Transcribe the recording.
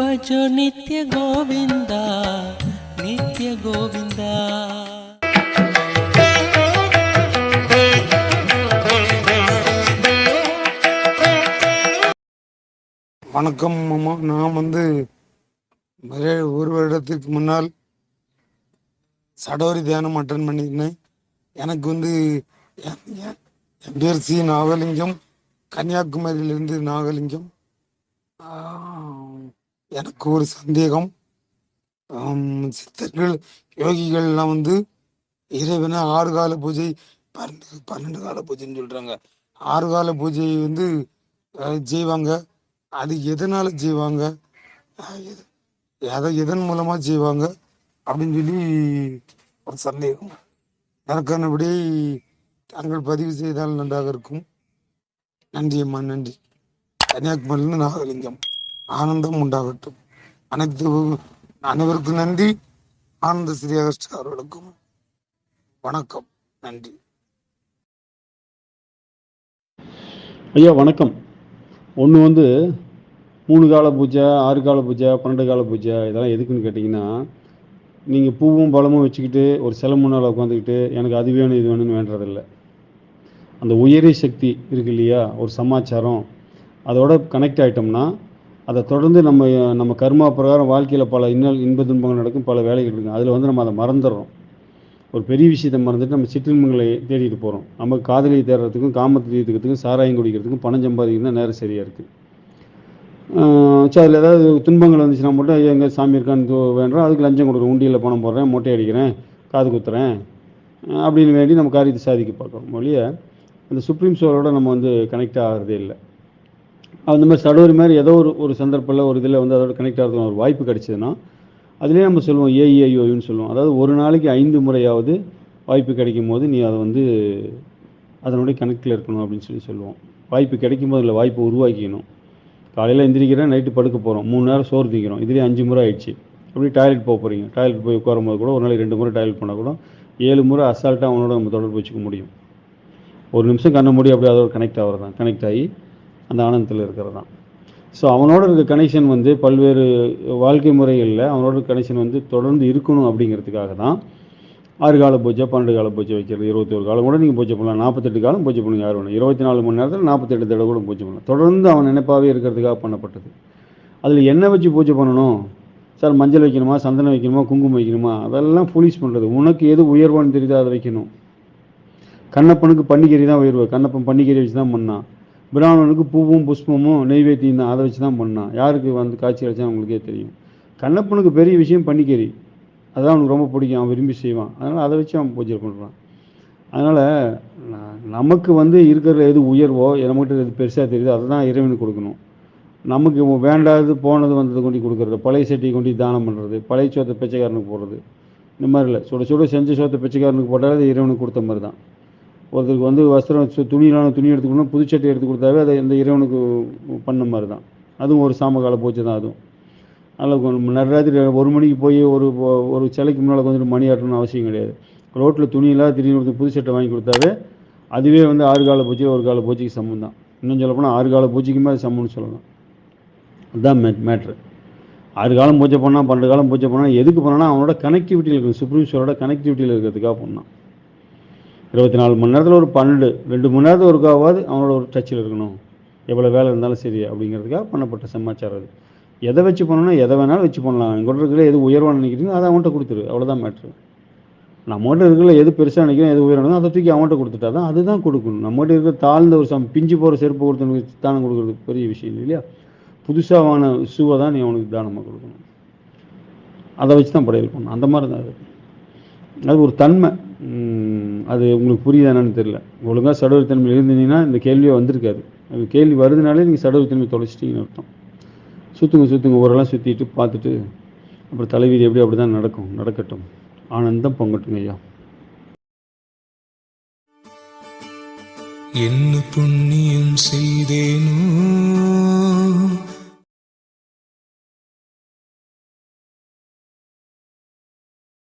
भजो नित्य गोविन्दा नित्य गोविन्दा வணக்கம் அம்மா. நான் வந்து நிறைய ஒரு வருடத்துக்கு முன்னால் சடோரி தியானம் அட்டன் பண்ணியிருந்தேன். எனக்கு வந்து என் பேர் சி நாகலிங்கம். கன்னியாகுமரியிலிருந்து நாகலிங்கம். எனக்கு ஒரு சந்தேகம். சித்தர்கள் யோகிகள்லாம் வந்து இறைவனை ஆறு கால பூஜை பன்னெண்டு பன்னெண்டு கால பூஜைன்னு சொல்றாங்க. ஆறு கால பூஜையை வந்து செய்வாங்க அது எதனால செய்வாங்க அஹ் அதை எதன் மூலமா செய்வாங்க அப்படின்னு சொல்லி ஒரு சந்தேகம். எனக்கானபடி தாங்கள் பதிவு செய்தால் நன்றாக இருக்கும். நன்றி அம்மா நன்றி. கன்னியாகுமரியிலிருந்து நாகலிங்கம். ஆனந்தம் உண்டாகட்டும். அனைத்து அனைவருக்கும் நன்றி. ஆனந்த ஸ்ரீ அகஸ்ட் அவர்களுக்கும் வணக்கம். நன்றி. ஐயா வணக்கம். ஒன்று வந்து மூணு கால பூஜை ஆறு கால பூஜை பன்னெண்டு கால பூஜை இதெல்லாம் எதுக்குன்னு கேட்டிங்கன்னா நீங்கள் பூவும் பழமும் வச்சுக்கிட்டு ஒரு சில முன்னால் உட்காந்துக்கிட்டு எனக்கு அது வேணும் இது வேணும்னு வேண்டதில்லை அந்த உயரிய சக்தி இருக்கு இல்லையா? ஒரு சமாச்சாரம். அதோட கனெக்ட் ஆகிட்டோம்னா அதை தொடர்ந்து நம்ம நம்ம கர்மா பிரகாரம் வாழ்க்கையில் பல இன்னல் இன்ப துன்பங்கள் நடக்கும் பல வேலைகள் இருக்கும் அதில் வந்து நம்ம அதை மறந்துடுறோம். ஒரு பெரிய விஷயத்தை மறந்துட்டு நம்ம சிற்றின்பங்களை தேடிட்டு போகிறோம் நம்ம காதலியை தேடுறதுக்கும் காமத்தை தீர்த்துக்கிறதுக்கும் சாராயம் குடிக்கிறதுக்கும் பணம் சம்பாதிக்கிறது நேரம் சரியாக இருக்குது சரி அதில் ஏதாவது துன்பங்கள் வந்துச்சுன்னா மட்டும் எங்கே சாமி இருக்கான்னு வேண்டாம். அதுக்கு லஞ்சம் கொடுக்குறேன் உண்டியில் பணம் போடுறேன். மொட்டை அடிக்கிறேன். காது குத்துறேன். அப்படின்னு வேண்டி நம்ம காரியத்தை சாதிக்க பார்க்குறோம் ஒழிய அந்த சுப்ரீம் சோலோட நம்ம வந்து கனெக்ட் ஆகிறதே இல்லை. அந்த மாதிரி சடோரி மாதிரி ஏதோ ஒரு ஒரு சந்தர்ப்பத்தில் ஒரு இதில் வந்து அதோட கனெக்ட் ஆகிறதுக்கு ஒரு வாய்ப்பு கிடைச்சதுன்னா அதுலேயே நம்ம சொல்லுவோம் ஏஇஐஓயுன்னு சொல்லுவோம். அதாவது ஒரு நாளைக்கு ஐந்து முறையாவது வாய்ப்பு கிடைக்கும் போது நீ அதை வந்து அதனுடைய கணக்கில் இருக்கணும் அப்படின்னு சொல்லி சொல்லுவோம். வாய்ப்பு கிடைக்கும் போது இல்லை வாய்ப்பு உருவாக்கிக்கணும். காலையில் எந்திரிக்கிறேன் நைட்டு படுக்க போகிறோம் மூணு நேரம் சோறு திங்கிறோம். இதுலேயே அஞ்சு முறை ஆயிடுச்சு. அப்படி டாய்லெட் போக போகிறீங்க டாய்லெட் போய் உட்காரும் போது கூட ஒரு நாளைக்கு ரெண்டு முறை டாய்லெட் பண்ணால் கூட ஏழு முறை அசால்ட்டாக அவனோட நம்ம தொடர்பு வச்சுக்க முடியும். ஒரு நிமிஷம் கண்ண முடியும் அப்படியே அதோட கனெக்ட் ஆகிறது தான் கனெக்ட் ஆகி அந்த ஆனந்தத்தில் இருக்கிறது தான் ஸோ அவனோட இருக்க கனெக்ஷன் வந்து பல்வேறு வாழ்க்கை முறைகளில் அவனோட கனெக்ஷன் வந்து தொடர்ந்து இருக்கணும் அப்படிங்கிறதுக்காக தான் ஆறு கால பூஜை பன்னெண்டு கால பூஜை வைக்கிறது இருபத்தி ஒரு காலம் கூட நீங்கள் பூஜை பண்ணலாம். நாற்பத்தெட்டு காலம் பூஜை பண்ணுங்க யார் வேணும். இருபத்தி நாலு மணி நேரத்தில் நாற்பத்தெட்டு தடவை கூட பூஜை பண்ணலாம். தொடர்ந்து அவன் நினைப்பாகவே இருக்கிறதுக்காக பண்ணப்பட்டது. அதில் என்ன வச்சு பூஜை பண்ணணும்? சார் மஞ்சள் வைக்கணுமா சந்தனம் வைக்கணுமா குங்குமம் வைக்கணுமா? அதெல்லாம் போலீஸ் பண்ணுறது உனக்கு எது உயர்வான்னு தெரியுதோ அதை வைக்கணும். கண்ணப்பனுக்கு பன்னிக்கறி தான் உயர்வு. கண்ணப்பன் பன்னிக்கறி வச்சு தான் பண்ணான் பிராமணனுக்கு பூவும் புஷ்பமும் நெய்வேத்தியம் தான் அதை வச்சு தான் பண்ணான். யாருக்கு வந்து காட்சி அடைச்சா அவங்களுக்கே தெரியும். கண்ணப்பனுக்கு பெரிய விஷயம் பண்ணிக்கறி அதான் அவனுக்கு ரொம்ப பிடிக்கும். அவன் விரும்பி செய்வான். அதனால் அதை வச்சு அவன் பூஜை பண்ணுறான் அதனால் நமக்கு வந்து இருக்கிற எது உயர்வோ நம்மகிட்ட எது பெருசாக தெரியுதோ அதை தான் இறைவனுக்கு கொடுக்கணும். நமக்கு வேண்டாதது போனது வந்தது கொண்டு கொடுக்குறது. பழைய சட்டியை கொண்டு தானம் பண்ணுறது பழைய சோத்தை பிச்சைக்காரனுக்கு போடுறது. இந்த மாதிரி இல்லை. சுட சுட செஞ்ச சோத்தை பிச்சைக்காரனுக்கு போட்டாலே அது இறைவனுக்கு கொடுத்த மாதிரி தான். ஒருத்தருக்கு வந்து வஸ்திரம் துணியிலான துணி எடுத்துக்கணும் புதுச்சட்டை எடுத்து கொடுத்தாவே அதை இந்த இறைவனுக்கு பண்ண மாதிரி தான். அதுவும் ஒரு சாமகால பூஜை தான் அதுவும். அதில் நடராத்திரி ஒரு மணிக்கு போய் ஒரு ஒரு சிலைக்கு முன்னால் வந்துட்டு மணி ஆட்டணும்னு அவசியம் கிடையாது. ரோட்டில் துணியெல்லாம் திடீர்னு ஒருத்தர் புது சட்டை வாங்கி கொடுத்தாவே அதுவே வந்து ஆறு கால பூஜை ஒரு கால பூஜைக்கு சம்மம் தான். இன்னும் சொல்லப்போனால் ஆறு கால பூஜைக்குமே அது சமம்னு சொல்லலாம். அதுதான் மே மேட்ரு. ஆறு காலம் பூஜை பண்ணால் பன்னெண்டு காலம் பூஜை பண்ணால் எதுக்கு பண்ணால் அவனோட கனெக்டிவிட்டியில் இருக்கணும். சுப்ரீம் சோரோட கனெக்டிவிட்டியில் இருக்கிறதுக்காக பண்ணான். இருபத்தி நாலு மணி நேரத்தில் ஒரு பன்னெண்டு ரெண்டு மணி நேரத்தில் ஒருக்காவது அவனோட ஒரு டச்சில் இருக்கணும். எவ்வளோ வேலை இருந்தாலும் சரி அப்படிங்கிறதுக்காக பண்ணப்பட்ட சமாச்சாரம் அது. எதை வச்சு பண்ணணும்னா எதை வேணாலும் வச்சு பண்ணலாம். எங்கள்கிட்ட இருக்கிற எது உயர்வாக நினைக்கிறீங்க அதை அவன்கிட்ட கொடுத்துரு. அவ்வளோதான் மேட்ரு நம்மகிட்ட இருக்கிற எது பெருசாக நினைக்கிறோம் எது உயர்வானோ அதை தூக்கி அவன்கிட்ட கொடுத்துட்டா தான் அதுதான் கொடுக்கணும். நம்மகிட்ட இருக்கிற தாழ்ந்த ஒரு சம் பிஞ்சு போகிற செருப்பு கொடுத்தவனுக்கு தானம் கொடுக்குறது பெரிய விஷயம் இல்லை இல்லையா? புதுசாக வாங்கின ஷூவை தான் நீ அவனுக்கு தானமாக கொடுக்கணும். அதை வச்சு தான் படையல் பண்ணணும். அந்த மாதிரி தான் அது. அது ஒரு தன்மை. அது உங்களுக்கு புரியுதா என்னன்னு தெரியல. ஒழுங்காக சடவுத்தன்மை இருந்தீங்கன்னா இந்த கேள்வியே வந்திருக்காது. அது கேள்வி வருதுனாலே நீங்கள் சடவு தொலைச்சிட்டிங்கன்னு அர்த்தம். சுற்றுங்க சுற்றுங்க ஊரெல்லாம் சுற்றிட்டு பார்த்துட்டு அப்புறம் தலைவீதி எப்படி அப்படி தான் நடக்கும். நடக்கட்டும். ஆனந்தம் பொங்கட்டும் ஐயா. என்ன புண்ணியம் செய்தேனோ